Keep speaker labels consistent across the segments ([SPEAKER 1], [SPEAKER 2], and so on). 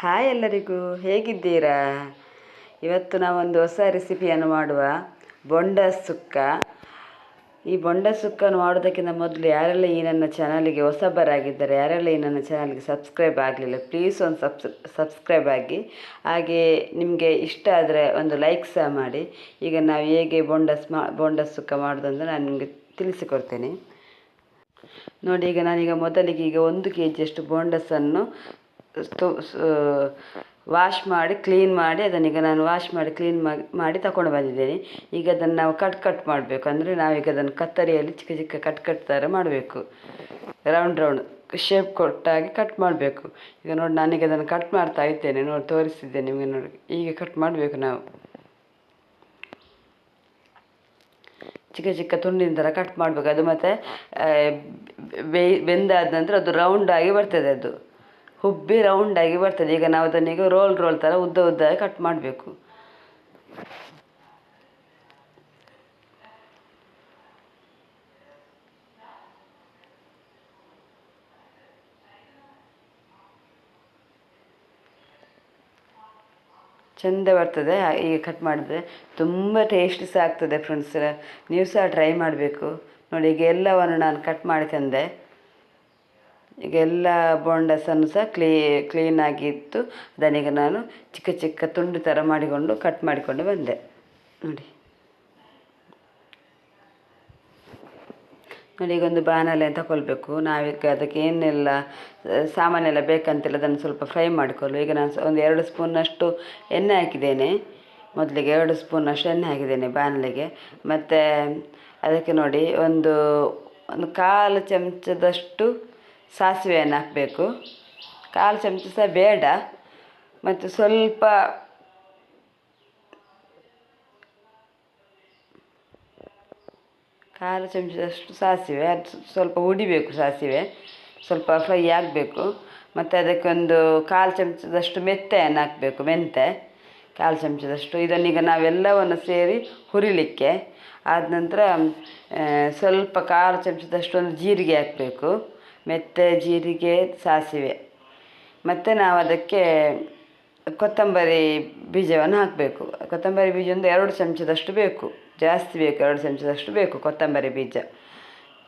[SPEAKER 1] Hi ಎಲ್ಲರಿಗೂ, ಹೇಗಿದ್ದೀರಾ? ಇವತ್ತು ನಾವೊಂದು ಹೊಸ ರೆಸಿಪಿಯನ್ನು ಮಾಡುವ ಬೊಂಡ ಸುಕ್ಕ. ಈ ಬೊಂಡ ಸುಕ್ಕನ್ನು ಮಾಡೋದಕ್ಕಿಂತ ಮೊದಲು ಯಾರೆಲ್ಲ ಈ ನನ್ನ ಚಾನಲಿಗೆ ಹೊಸಬರಾಗಿದ್ದಾರೆ, ಯಾರೆಲ್ಲ ಈ ನನ್ನ ಚಾನಲ್ಗೆ ಸಬ್ಸ್ಕ್ರೈಬ್ ಆಗಲಿಲ್ಲ ಪ್ಲೀಸ್ ಒಂದು ಸಬ್ಸ್, ಸಬ್ಸ್ಕ್ರೈಬ್ ಆಗಿ. ಹಾಗೆ ನಿಮಗೆ ಇಷ್ಟ ಆದರೆ ಒಂದು ಲೈಕ್ ಸಹ ಮಾಡಿ. ಈಗ ನಾವು ಹೇಗೆ ಬೊಂಡಸ್ ಮಾ, ಬೊಂಡ ಸುಕ್ಕ ಮಾಡೋದಂತ ನಾನು ನಿಮಗೆ ತಿಳಿಸಿಕೊಡ್ತೇನೆ. ನೋಡಿ, ಈಗ ನಾನೀಗ ಮೊದಲಿಗೆ ಈಗ ಒಂದು ಕೆ ಜಿಯಷ್ಟು ಬೋಂಡಸನ್ನು ವಾಶ್ ಮಾಡಿ ಕ್ಲೀನ್ ಮಾಡಿ ಅದನ್ನೀಗ ನಾನು ವಾಶ್ ಮಾಡಿ ಕ್ಲೀನ್ ಮಾಡಿ ತಗೊಂಡು ಬಂದಿದ್ದೇನೆ. ಈಗ ಅದನ್ನು ನಾವು ಕಟ್ ಕಟ್ ಮಾಡಬೇಕು. ಅಂದರೆ ನಾವೀಗ ಅದನ್ನು ಕತ್ತರಿಯಲ್ಲಿ ಚಿಕ್ಕ ಚಿಕ್ಕ ಕಟ್ ಕಟ್ ಥರ ಮಾಡಬೇಕು. ರೌಂಡ್ ರೌಂಡ್ ಶೇಪ್ ಕೊಟ್ಟಾಗಿ ಕಟ್ ಮಾಡಬೇಕು. ಈಗ ನೋಡಿ ನಾನೀಗ ಅದನ್ನು ಕಟ್ ಮಾಡ್ತಾ ಇದ್ದೇನೆ. ನೋಡಿ ತೋರಿಸ್ತಿದ್ದೇನೆ ನಿಮಗೆ ನೋಡಿ. ಹೀಗೆ ಕಟ್ ಮಾಡಬೇಕು ನಾವು. ಚಿಕ್ಕ ಚಿಕ್ಕ ತುಂಡಿನ ಥರ ಕಟ್ ಮಾಡಬೇಕು. ಅದು ಮತ್ತು ಬೆಂದಾದ ನಂತರ ಅದು ರೌಂಡಾಗಿ ಬರ್ತದೆ ಅದು. ಹುಬ್ಬಿ ರೌಂಡಾಗಿ ಬರ್ತದೆ. ಈಗ ನಾವು ಅದನ್ನೀಗ ರೋಲ್ ರೋಲ್ ಥರ ಉದ್ದ ಉದ್ದ ಕಟ್ ಮಾಡಬೇಕು. ಚೆಂದ ಬರ್ತದೆ. ಈಗ ಕಟ್ ಮಾಡಿದ್ರೆ ತುಂಬ ಟೇಸ್ಟಿ ಸಹ ಆಗ್ತದೆ ಫ್ರೆಂಡ್ಸ್ ನೀವು ಸಹ ಟ್ರೈ ಮಾಡಬೇಕು. ನೋಡಿ, ಈಗ ಎಲ್ಲವನ್ನು ನಾನು ಕಟ್ ಮಾಡಿ ತಂದೆ. ಈಗ ಎಲ್ಲ ಬೋಂಡಸನ್ನು ಸಹ ಕ್ಲೀ ಕ್ಲೀನಾಗಿತ್ತು ಅದನ್ನೀಗ ನಾನು ಚಿಕ್ಕ ಚಿಕ್ಕ ತುಂಡು ಥರ ಮಾಡಿಕೊಂಡು ಕಟ್ ಮಾಡಿಕೊಂಡು ಬಂದೆ. ನೋಡಿ. ನೋಡಿ, ಈಗ ಒಂದು ಬಾಣಲೆ ತಗೊಳ್ಬೇಕು ನಾವೀಗ ಅದಕ್ಕೆ ಏನೆಲ್ಲ, ಸಾಮಾನೆಲ್ಲ ಬೇಕಂತೆಲ್ಲ ಅದನ್ನು ಸ್ವಲ್ಪ ಫ್ರೈ ಮಾಡಿಕೊಳ್ಳು ಈಗ ನಾನು ಒಂದು ಎರಡು ಸ್ಪೂನಷ್ಟು ಎಣ್ಣೆ ಹಾಕಿದ್ದೇನೆ. ಮೊದಲಿಗೆ ಎರಡು ಸ್ಪೂನಷ್ಟು ಎಣ್ಣೆ ಹಾಕಿದ್ದೇನೆ ಬಾಣಲೆಗೆ. ಮತ್ತು ಅದಕ್ಕೆ ನೋಡಿ ಒಂದು ಒಂದು ಕಾಲು ಚಮಚದಷ್ಟು ಸಾಸಿವೆಯನ್ನು ಹಾಕಬೇಕು. ಕಾಲು ಚಮಚ ಸಹ ಬೇಡ. ಮತ್ತು ಸ್ವಲ್ಪ ಕಾಲು ಚಮಚದಷ್ಟು ಸಾಸಿವೆ, ಅದು ಸ್ವಲ್ಪ ಹುಡಿಬೇಕು ಸಾಸಿವೆ, ಸ್ವಲ್ಪ ಫ್ರೈ ಆಗಬೇಕು. ಮತ್ತು ಅದಕ್ಕೊಂದು ಕಾಲು ಚಮಚದಷ್ಟು ಮೆತ್ತೆಯನ್ನು ಹಾಕಬೇಕು, ಮೆಂತೆ. ಕಾಲು ಚಮಚದಷ್ಟು. ಇದನ್ನೀಗ ನಾವೆಲ್ಲವನ್ನು ಸೇರಿ ಹುರಿಲಿಕ್ಕೆ. ಆದ ನಂತರ ಸ್ವಲ್ಪ ಕಾಲು ಚಮಚದಷ್ಟು ಒಂದು ಜೀರಿಗೆ ಹಾಕಬೇಕು. ಮೆಂತ್ಯ ಜೀರಿಗೆ ಸಾಸಿವೆ. ಮತ್ತು ನಾವು ಅದಕ್ಕೆ ಕೊತ್ತಂಬರಿ ಬೀಜವನ್ನು ಹಾಕಬೇಕು. ಕೊತ್ತಂಬರಿ ಬೀಜ ಒಂದು ಎರಡು ಚಮಚದಷ್ಟು ಬೇಕು. ಜಾಸ್ತಿ ಬೇಕು ಎರಡು ಚಮಚದಷ್ಟು ಬೇಕು ಕೊತ್ತಂಬರಿ ಬೀಜ.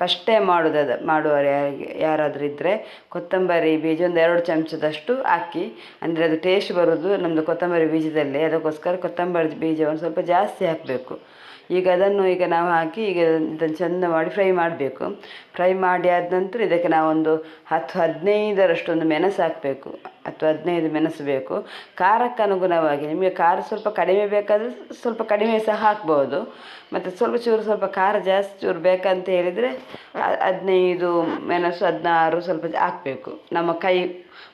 [SPEAKER 1] ಫಸ್ಟೇ ಮಾಡೋದದ ಮಾಡುವವರು ಯಾರಿಗೆ ಯಾರಾದರೂ ಇದ್ದರೆ ಕೊತ್ತಂಬರಿ ಬೀಜ ಒಂದು ಎರಡು ಚಮಚದಷ್ಟು ಹಾಕಿ. ಅಂದರೆ ಅದು ಟೇಸ್ಟ್ ಬರೋದು ನಮ್ಮದು ಕೊತ್ತಂಬರಿ ಬೀಜದಲ್ಲಿ. ಅದಕ್ಕೋಸ್ಕರ ಕೊತ್ತಂಬರಿ ಬೀಜವನ್ನು ಸ್ವಲ್ಪ ಜಾಸ್ತಿ ಹಾಕಬೇಕು. ಈಗ ಅದನ್ನು ಈಗ ನಾವು ಹಾಕಿ ಈಗ ಇದನ್ನು ಚೆಂದ ಮಾಡಿ ಫ್ರೈ ಮಾಡಬೇಕು. ಫ್ರೈ ಮಾಡಿ ಆದ ನಂತರ ಇದಕ್ಕೆ ನಾವೊಂದು ಹತ್ತು ಹದಿನೈದರಷ್ಟು ಒಂದು ಮೆಣಸು ಹಾಕಬೇಕು. ಹತ್ತು ಹದಿನೈದು ಮೆಣಸು ಬೇಕು. ಖಾರಕ್ಕೆ ಅನುಗುಣವಾಗಿ ನಿಮಗೆ ಖಾರ ಸ್ವಲ್ಪ ಕಡಿಮೆ ಬೇಕಾದರೆ ಸ್ವಲ್ಪ ಕಡಿಮೆ ಸಹ ಹಾಕ್ಬೋದು. ಮತ್ತು ಸ್ವಲ್ಪ ಚೂರು ಸ್ವಲ್ಪ ಖಾರ ಜಾಸ್ತಿ ಚೂರು ಬೇಕಂತ ಹೇಳಿದರೆ ಹದಿನೈದು ಮೆಣಸು ಹದಿನಾರು ಸ್ವಲ್ಪ ಹಾಕಬೇಕು. ನಮ್ಮ ಕೈ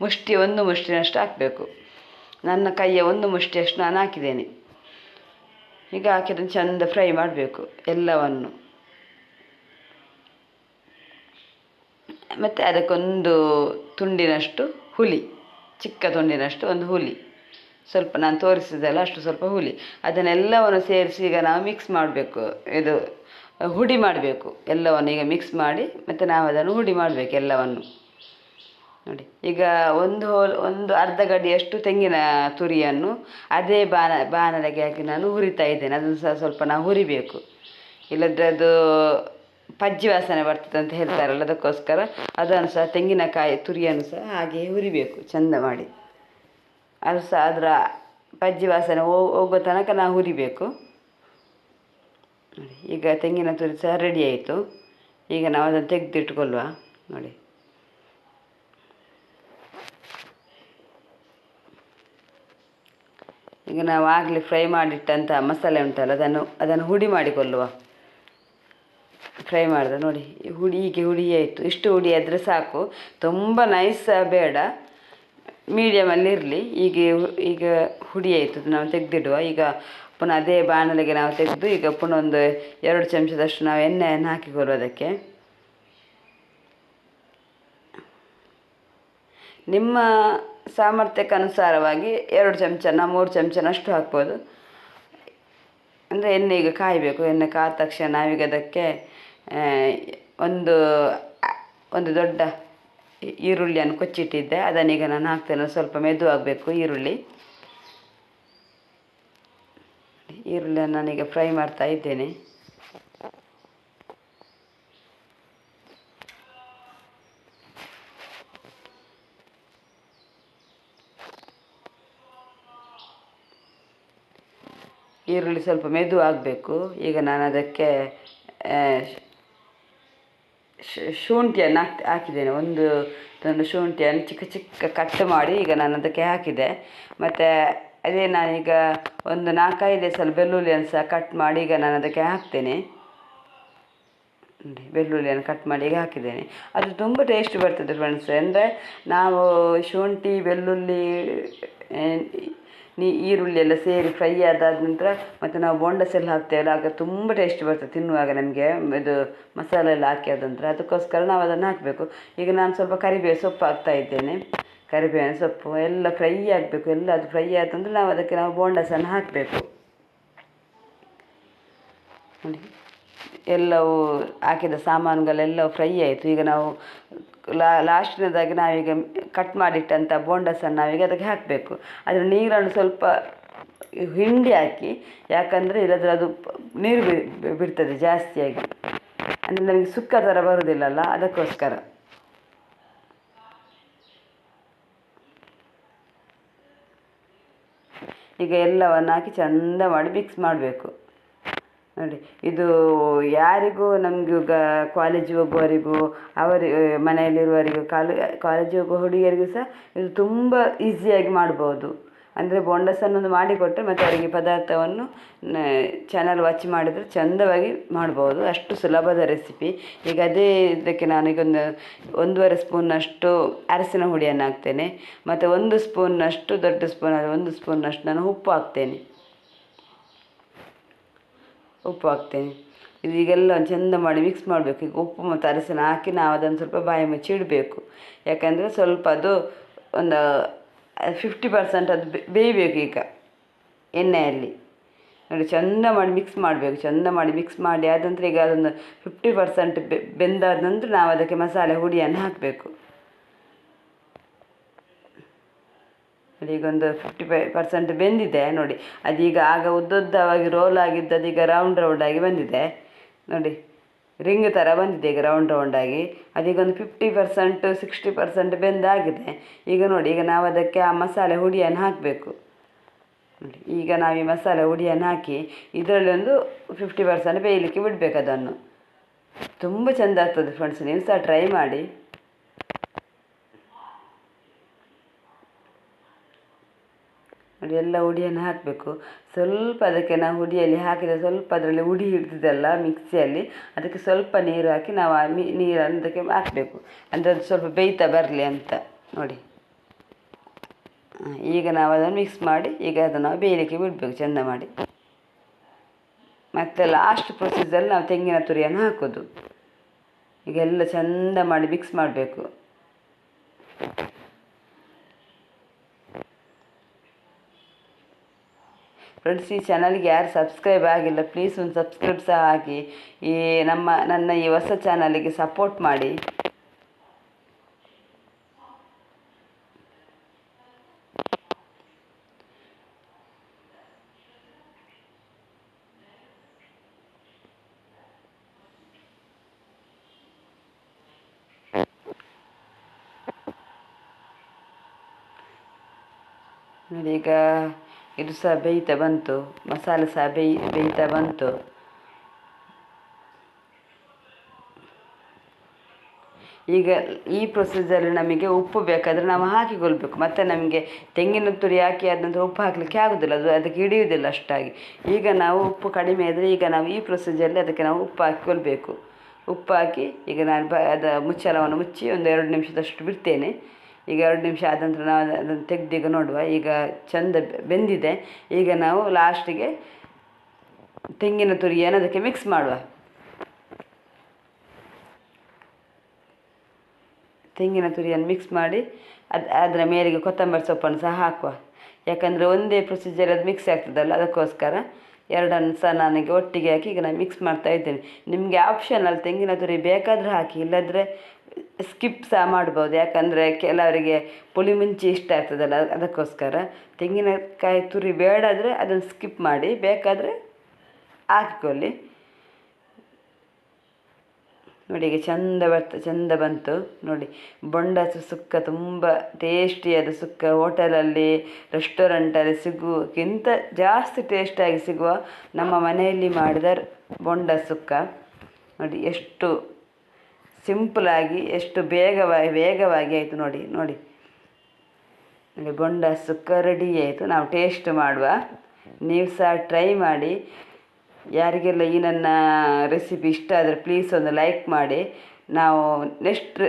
[SPEAKER 1] ಮುಷ್ಟಿ ಒಂದು ಮುಷ್ಟಿನಷ್ಟು ಹಾಕಬೇಕು. ನನ್ನ ಕೈಯ ಒಂದು ಮುಷ್ಟಿಯಷ್ಟು ನಾನು ಹಾಕಿದ್ದೇನೆ. ಈಗ ಹಾಕಿದ್ರೆ ಚೆಂದ ಫ್ರೈ ಮಾಡಬೇಕು, ಎಲ್ಲವನ್ನು. ಮತ್ತು ಅದಕ್ಕೊಂದು ತುಂಡಿನಷ್ಟು ಹುಳಿ, ಚಿಕ್ಕ ತುಂಡಿನಷ್ಟು ಒಂದು ಹುಳಿ. ಸ್ವಲ್ಪ ನಾನು ತೋರಿಸಿದೆಲ್ಲ ಅಷ್ಟು ಸ್ವಲ್ಪ ಹುಳಿ. ಅದನ್ನೆಲ್ಲವನ್ನು ಸೇರಿಸಿ ಈಗ ನಾವು ಮಿಕ್ಸ್ ಮಾಡಬೇಕು. ಇದು ಹುಡಿ ಮಾಡಬೇಕು, ಎಲ್ಲವನ್ನು ಈಗ ಮಿಕ್ಸ್ ಮಾಡಿ, ಮತ್ತು ನಾವು ಅದನ್ನು ಹುಡಿ ಮಾಡಬೇಕು ಎಲ್ಲವನ್ನು. ನೋಡಿ, ಈಗ ಒಂದು ಹೋಲ್, ಒಂದು ಅರ್ಧ ಗಡಿಯಷ್ಟು ತೆಂಗಿನ ತುರಿಯನ್ನು ಅದೇ ಬಾನ ಬಾಣಲೆಗೆ ಹಾಕಿ ನಾನು ಹುರಿತಾ ಇದ್ದೇನೆ. ಅದನ್ನು ಸಹ ಸ್ವಲ್ಪ ನಾವು ಹುರಿಬೇಕು. ಇಲ್ಲದ್ರೆ ಅದು ಪಜ್ಜಿ ವಾಸನೆ ಬರ್ತದೆ ಅಂತ ಹೇಳ್ತಾರಲ್ಲ, ಅದಕ್ಕೋಸ್ಕರ ಅದನ್ನು ಸಹ ತೆಂಗಿನಕಾಯಿ ತುರಿಯನ್ನು ಸಹ ಹಾಗೆ ಹುರಿಬೇಕು, ಚೆಂದ ಮಾಡಿ. ಅದು ಸಹ ಅದರ ಪಜ್ಜಿ ವಾಸನೆ ಹೋಗೋ ತನಕ ನಾವು ಹುರಿಬೇಕು. ನೋಡಿ, ಈಗ ತೆಂಗಿನ ತುರಿ ಸಹ ರೆಡಿ ಆಯಿತು. ಈಗ ನಾವು ಅದನ್ನು ತೆಗೆದಿಟ್ಕೊಳ್ವಾ ನೋಡಿ. ಈಗ ನಾವು ಆಗಲಿ ಫ್ರೈ ಮಾಡಿಟ್ಟಂಥ ಮಸಾಲೆ ಉಂಟಲ್ಲ, ಅದನ್ನು ಅದನ್ನು ಹುಡಿ ಮಾಡಿಕೊಳ್ಳುವ. ಫ್ರೈ ಮಾಡಿದ ನೋಡಿ ಹುಡಿ, ಹೀಗೆ ಹುಡಿ ಆಯಿತು ಇಷ್ಟು ಹುಡಿ ಆದರೆ ಸಾಕು. ತುಂಬ ನೈಸ್ ಬೇಡ. ಮೀಡಿಯಮಲ್ಲಿ ಇರಲಿ. ಈಗ ಈಗ ಹುಡಿ ಆಯಿತು ನಾವು ತೆಗೆದಿಡುವ. ಈಗ ಪುನಃ ಅದೇ ಬಾಣಲೆಗೆ ನಾವು ತೆಗೆದು, ಈಗ ಪುನಃ ಒಂದು ಎರಡು ಚಮಚದಷ್ಟು ನಾವು ಎಣ್ಣೆಯನ್ನು ಹಾಕಿಕೊಳ್ಳುವ ಅದಕ್ಕೆ. ನಿಮ್ಮ ಸಾಮರ್ಥ್ಯಕ್ಕೆ ಅನುಸಾರವಾಗಿ ಎರಡು ಚಮಚನ, ಮೂರು ಚಮಚನಷ್ಟು ಹಾಕ್ಬೋದು. ಅಂದರೆ ಎಣ್ಣೆ ಈಗ ಕಾಯಬೇಕು. ಎಣ್ಣೆ ಕಾದ ತಕ್ಷಣ ನಾವೀಗ ಅದಕ್ಕೆ ಒಂದು ಒಂದು ದೊಡ್ಡ ಈರುಳ್ಳಿಯನ್ನು ಕೊಚ್ಚಿಟ್ಟಿದ್ದೆ. ಅದನ್ನೀಗ ನಾನು ಹಾಕ್ತೇನೆ. ಸ್ವಲ್ಪ ಮೆದು ಆಗಬೇಕು ಈರುಳ್ಳಿ. ಈರುಳ್ಳಿಯನ್ನು ನಾನೀಗ ಫ್ರೈ ಮಾಡ್ತಾ ಇದ್ದೇನೆ. ಈರುಳ್ಳಿ ಸ್ವಲ್ಪ ಮೆದು ಆಗಬೇಕು. ಈಗ ನಾನು ಅದಕ್ಕೆ ಶುಂಠಿಯನ್ನು ಹಾಕ್, ಹಾಕಿದ್ದೇನೆ. ಒಂದು ಒಂದು ಶುಂಠಿಯನ್ನು ಚಿಕ್ಕ ಚಿಕ್ಕ ಕಟ್ ಮಾಡಿ ಈಗ ನಾನು ಅದಕ್ಕೆ ಹಾಕಿದೆ. ಮತ್ತು ಅದೇ ನಾನೀಗ ಒಂದು ನಾಲ್ಕೈದು ಸಲ ಬೆಳ್ಳುಳ್ಳಿಯನ್ನು ಸಹ ಕಟ್ ಮಾಡಿ ಈಗ ನಾನು ಅದಕ್ಕೆ ಹಾಕ್ತೇನೆ. ಬೆಳ್ಳುಳ್ಳಿಯನ್ನು ಕಟ್ ಮಾಡಿ ಈಗ ಹಾಕಿದ್ದೇನೆ. ಅದು ತುಂಬ ಟೇಸ್ಟ್ ಬರ್ತದೆ ಫ್ರೆಂಡ್ಸ್ ಅಂದರೆ ನಾವು ಶುಂಠಿ, ಬೆಳ್ಳುಳ್ಳಿ ನೀ ಈರುಳ್ಳಿ ಎಲ್ಲ ಸೇರಿ ಫ್ರೈ ಆದಾದ ನಂತರ ಮತ್ತು ನಾವು ಬೋಂಡಸೆಲ್ಲ ಹಾಕ್ತೇವಲ್ಲ ಆಗ ತುಂಬ ಟೇಸ್ಟ್ ಬರ್ತದೆ ತಿನ್ನುವಾಗ ನಮಗೆ. ಇದು ಮಸಾಲೆ ಎಲ್ಲ ಹಾಕಿ ನಂತರ ಅದಕ್ಕೋಸ್ಕರ ನಾವು ಅದನ್ನು ಹಾಕಬೇಕು. ಈಗ ನಾನು ಸ್ವಲ್ಪ ಕರಿಬೇವು ಸೊಪ್ಪು ಹಾಕ್ತಾ ಇದ್ದೇನೆ. ಕರಿಬೇವಿನ ಸೊಪ್ಪು ಎಲ್ಲ ಫ್ರೈ ಆಗಬೇಕು, ಎಲ್ಲ ಅದು ಫ್ರೈ ಆದಂದ್ರೆ ನಾವು ಅದಕ್ಕೆ ನಾವು ಬೋಂಡಸನ್ನು ಹಾಕಬೇಕು. ನೋಡಿ, ಎಲ್ಲವೂ ಹಾಕಿದ ಸಾಮಾನುಗಳೆಲ್ಲವೂ ಫ್ರೈ ಆಯಿತು. ಈಗ ನಾವು ಲಾಸ್ಟ್ನೇದಾಗಿ ನಾವೀಗ ಕಟ್ ಮಾಡಿಟ್ಟಂಥ ಬೋಂಡಸನ್ನು ನಾವೀಗ ಅದಕ್ಕೆ ಹಾಕಬೇಕು. ಅದರ ನೀರನ್ನು ಸ್ವಲ್ಪ ಹಿಂಡಿ ಹಾಕಿ, ಯಾಕಂದರೆ ಇಲ್ಲದ್ರೆ ಅದು ನೀರು ಬಿಡ್ತದೆ ಜಾಸ್ತಿಯಾಗಿ. ಅಂದರೆ ನಮಗೆ ಸುಕ್ಕ ಥರ ಬರುವುದಿಲ್ಲಲ್ಲ ಅದಕ್ಕೋಸ್ಕರ. ಈಗ ಎಲ್ಲವನ್ನು ಹಾಕಿ ಚಂದ ಮಾಡಿ ಮಿಕ್ಸ್ ಮಾಡಬೇಕು. ನೋಡಿ, ಇದು ಯಾರಿಗೂ ನಮಗೂ ಈಗ ಕಾಲೇಜಿಗೆ ಹೋಗುವವರಿಗೂ, ಅವರಿ ಮನೆಯಲ್ಲಿರುವವರಿಗೂ, ಕಾಲು ಕಾಲೇಜಿಗೆ ಹೋಗುವ ಹುಡುಗಿಯರಿಗೂ ಸಹ ಇದು ತುಂಬ ಈಸಿಯಾಗಿ ಮಾಡ್ಬೋದು. ಅಂದರೆ ಬೊಂಡಸನ್ನೊಂದು ಮಾಡಿಕೊಟ್ಟರೆ ಮತ್ತು ಅವರಿಗೆ ಪದಾರ್ಥವನ್ನು ಚಾನಲ್ ವಾಚ್ ಮಾಡಿದರೆ ಚಂದವಾಗಿ ಮಾಡ್ಬೋದು. ಅಷ್ಟು ಸುಲಭದ ರೆಸಿಪಿ ಈಗ ಅದೇ ಇದಕ್ಕೆ ನಾನೀಗೊಂದು ಒಂದೂವರೆ ಸ್ಪೂನ್ನಷ್ಟು ಅರಸಿನ ಹುಡಿಯನ್ನು ಹಾಕ್ತೇನೆ ಮತ್ತು ಒಂದು ಸ್ಪೂನ್ನಷ್ಟು ದೊಡ್ಡ ಸ್ಪೂನ್ ಒಂದು ಸ್ಪೂನ್ನಷ್ಟು ನಾನು ಉಪ್ಪು ಹಾಕ್ತೇನೆ. ಉಪ್ಪು ಹಾಕ್ತೇನೆ. ಇದೀಗೆಲ್ಲ ಒಂದು ಚೆಂದ ಮಾಡಿ ಮಿಕ್ಸ್ ಮಾಡಬೇಕು. ಈಗ ಉಪ್ಪು ಮತ್ತು ಅರಸಿನ ಹಾಕಿ ನಾವು ಅದನ್ನು ಸ್ವಲ್ಪ ಬಾಯಿ ಮುಚ್ಚಿ ಇಡಬೇಕು. ಯಾಕಂದರೆ ಸ್ವಲ್ಪ ಅದು ಒಂದು ಫಿಫ್ಟಿ ಪರ್ಸೆಂಟ್ ಅದು ಬೇಯಬೇಕು ಈಗ ಎಣ್ಣೆಯಲ್ಲಿ. ನೋಡಿ, ಚೆಂದ ಮಾಡಿ ಮಿಕ್ಸ್ ಮಾಡಬೇಕು. ಚೆಂದ ಮಾಡಿ ಮಿಕ್ಸ್ ಮಾಡಿ ಆದ ನಂತರ ಈಗ ಅದೊಂದು ಫಿಫ್ಟಿ ಪರ್ಸೆಂಟ್ ಬೆಂದಾದ ನಂತರ ನಾವು ಅದಕ್ಕೆ ಮಸಾಲೆ ಹುಡಿಯನ್ನು ಹಾಕಬೇಕು. ನೋಡಿ ಈಗ ಒಂದು ಫಿಫ್ಟಿ ಫೈ ಪರ್ಸೆಂಟ್ ಬೆಂದಿದೆ ನೋಡಿ. ಅದೀಗ ಆಗ ಉದ್ದುದ್ದವಾಗಿ ರೋಲ್ ಆಗಿದ್ದು ಅದೀಗ ರೌಂಡ್ ಆಗಿ ಬಂದಿದೆ. ನೋಡಿ ರಿಂಗ್ ಥರ ಬಂದಿದೆ ಈಗ ರೌಂಡ್ ರೌಂಡಾಗಿ ಅದೀಗ ಒಂದು ಫಿಫ್ಟಿ ಪರ್ಸೆಂಟ್ ಸಿಕ್ಸ್ಟಿ ಪರ್ಸೆಂಟ್ ಬೆಂದಾಗಿದೆ. ಈಗ ನೋಡಿ, ಈಗ ನಾವು ಅದಕ್ಕೆ ಆ ಮಸಾಲೆ ಹುಡಿಯನ್ನು ಹಾಕಬೇಕು. ನೋಡಿ, ಈಗ ನಾವು ಈ ಮಸಾಲೆ ಹುಡಿಯನ್ನು ಹಾಕಿ ಇದರಲ್ಲಿ ಒಂದು ಫಿಫ್ಟಿ ಪರ್ಸೆಂಟ್ ಬೇಯಲಿಕ್ಕೆ ಬಿಡಬೇಕು ಅದನ್ನು. ತುಂಬ ಚೆಂದ ಆಗ್ತದೆ ಫ್ರೆಂಡ್ಸ್ ನೀವು ಸಹ ಟ್ರೈ ಮಾಡಿ. ನೋಡಿ, ಎಲ್ಲ ಹುಡಿಯನ್ನು ಹಾಕಬೇಕು. ಸ್ವಲ್ಪ ಅದಕ್ಕೆ ನಾವು ಹುಡಿಯಲ್ಲಿ ಹಾಕಿದ ಸ್ವಲ್ಪ ಅದರಲ್ಲಿ ಹುಡಿ ಹಿಡಿದಿದ್ದಲ್ಲ ಮಿಕ್ಸಿಯಲ್ಲಿ, ಅದಕ್ಕೆ ಸ್ವಲ್ಪ ನೀರು ಹಾಕಿ ನಾವು ಆ ಮಿ, ನೀರನ್ನು ಅದಕ್ಕೆ ಹಾಕಬೇಕು. ಅಂದರೆ ಅದು ಸ್ವಲ್ಪ ಬೇಯ್ತಾ ಬರಲಿ ಅಂತ, ನೋಡಿ. ಈಗ ನಾವು ಅದನ್ನು ಮಿಕ್ಸ್ ಮಾಡಿ, ಈಗ ಅದನ್ನು ನಾವು ಬೇಯಲಿಕ್ಕೆ ಬಿಡಬೇಕು, ಚೆಂದ ಮಾಡಿ. ಮತ್ತೆ ಲಾಸ್ಟ್ ಪ್ರೊಸೀಜರಲ್ಲಿ ನಾವು ತೆಂಗಿನ ತುರಿಯನ್ನು ಹಾಕೋದು. ಈಗ ಎಲ್ಲ ಚೆಂದ ಮಾಡಿ ಮಿಕ್ಸ್ ಮಾಡಬೇಕು. ಫ್ರೆಂಡ್ಸ್ ಈ ಚಾನಲ್ಗೆ ಯಾರು ಸಬ್ಸ್ಕ್ರೈಬ್ ಆಗಿಲ್ಲ ಪ್ಲೀಸ್ ಒಂದು ಸಬ್ಸ್ಕ್ರೈಬ್ ಸಹ ಹಾಕಿ. ಈ ನಮ್ಮ, ನನ್ನ ಈ ಹೊಸ ಚಾನಲಿಗೆ ಸಪೋರ್ಟ್ ಮಾಡಿ. ನೋಡಿ ಈಗ ಇದು ಸಹ ಬೇಯ್ತಾ ಬಂತು. ಮಸಾಲೆ ಸಹ ಬೇಯ್, ಬೇಯ್ತಾ ಬಂತು. ಈಗ ಈ ಪ್ರೊಸೀಜರ್ ನಮಗೆ ಉಪ್ಪು ಬೇಕಾದರೆ ನಾವು ಹಾಕಿಕೊಳ್ಬೇಕು. ಮತ್ತು ನಮಗೆ ತೆಂಗಿನ ತುರಿ ಹಾಕಿ ಆದ ಉಪ್ಪು ಹಾಕಲಿಕ್ಕೆ ಆಗೋದಿಲ್ಲ. ಅದು ಅದಕ್ಕೆ ಹಿಡಿಯುವುದಿಲ್ಲ ಅಷ್ಟಾಗಿ. ಈಗ ನಾವು ಉಪ್ಪು ಕಡಿಮೆ ಆದರೆ ಈಗ ನಾವು ಈ ಪ್ರೊಸೀಜರಲ್ಲಿ ಅದಕ್ಕೆ ನಾವು ಉಪ್ಪು ಹಾಕಿಕೊಳ್ಬೇಕು. ಉಪ್ಪು ಹಾಕಿ ಈಗ ನಾನು ಬ, ಅದು ಮುಚ್ಚಳವನ್ನು ಮುಚ್ಚಿ ಒಂದು ಎರಡು ನಿಮಿಷದಷ್ಟು ಬಿಡ್ತೇನೆ. ಈಗ ಎರಡು ನಿಮಿಷ ಆದ ನಂತರ ನಾವು ಅದನ್ನು ತೆಗೆದು ಈಗ ನೋಡುವ. ಈಗ ಚೆಂದ ಬೆಂದಿದೆ. ಈಗ ನಾವು ಲಾಸ್ಟಿಗೆ ತೆಂಗಿನ ತುರಿಯನ್ನು ಅದಕ್ಕೆ ಮಿಕ್ಸ್ ಮಾಡುವ. ತೆಂಗಿನ ತುರಿಯನ್ನು ಮಿಕ್ಸ್ ಮಾಡಿ ಅದು ಅದರ ಮೇಲಿಗೆ ಕೊತ್ತಂಬರಿ ಸೊಪ್ಪನ್ನು ಸಹ ಹಾಕುವ. ಯಾಕಂದರೆ ಒಂದೇ ಪ್ರೊಸೀಜರ್ ಅದು ಮಿಕ್ಸ್ ಆಗ್ತದಲ್ಲ, ಅದಕ್ಕೋಸ್ಕರ ಎರಡನ್ನು ಸಹ ನನಗೆ ಒಟ್ಟಿಗೆ ಹಾಕಿ ಈಗ ನಾನು ಮಿಕ್ಸ್ ಮಾಡ್ತಾ ಇದ್ದೇನೆ. ನಿಮಗೆ ಆಪ್ಷನಲ್ಲಿ ತೆಂಗಿನ ತುರಿ ಬೇಕಾದರೆ ಹಾಕಿ, ಇಲ್ಲದ್ರೆ ಸ್ಕಿಪ್ ಸಹ ಮಾಡ್ಬೋದು. ಯಾಕಂದರೆ ಕೆಲವರಿಗೆ ಪುಳಿ ಮುಂಚಿ ಇಷ್ಟ ಆಗ್ತದಲ್ಲ, ಅದಕ್ಕೋಸ್ಕರ. ತೆಂಗಿನಕಾಯಿ ತುರಿ ಬೇಡಾದರೆ ಅದನ್ನು ಸ್ಕಿಪ್ ಮಾಡಿ, ಬೇಕಾದರೆ ಹಾಕಿಕೊಳ್ಳಿ. ನೋಡಿ, ಈಗ ಚಂದ ಬರ್ತ, ಚಂದ ಬಂತು. ನೋಡಿ ಬೊಂಡ ಸುಕ್ಕ ತುಂಬ ಟೇಸ್ಟಿಯಾದ ಸುಕ್ಕ. ಹೋಟೆಲಲ್ಲಿ ರೆಸ್ಟೋರೆಂಟಲ್ಲಿ ಸಿಗುವಕ್ಕಿಂತ ಜಾಸ್ತಿ ಟೇಸ್ಟಾಗಿ ಸಿಗುವ ನಮ್ಮ ಮನೆಯಲ್ಲಿ ಮಾಡಿದ ಬೊಂಡ ಸುಕ್ಕ. ನೋಡಿ, ಎಷ್ಟು ಸಿಂಪಲಾಗಿ, ಎಷ್ಟು ಬೇಗವಾಗಿ ವೇಗವಾಗಿ ಆಯಿತು ನೋಡಿ ನೋಡಿ. ನೋಡಿ, ಬೊಂಡ ಸುಕ್ಕ ರೆಡಿ ಆಯಿತು. ನಾವು ಟೇಸ್ಟ್ ಮಾಡುವ. ನೀವು ಸಹ ಟ್ರೈ ಮಾಡಿ. ಯಾರಿಗೆಲ್ಲ ಈ ನನ್ನ ರೆಸಿಪಿ ಇಷ್ಟ ಆದರೆ ಪ್ಲೀಸ್ ಒಂದು ಲೈಕ್ ಮಾಡಿ. ನಾವು ನೆಕ್ಸ್ಟ್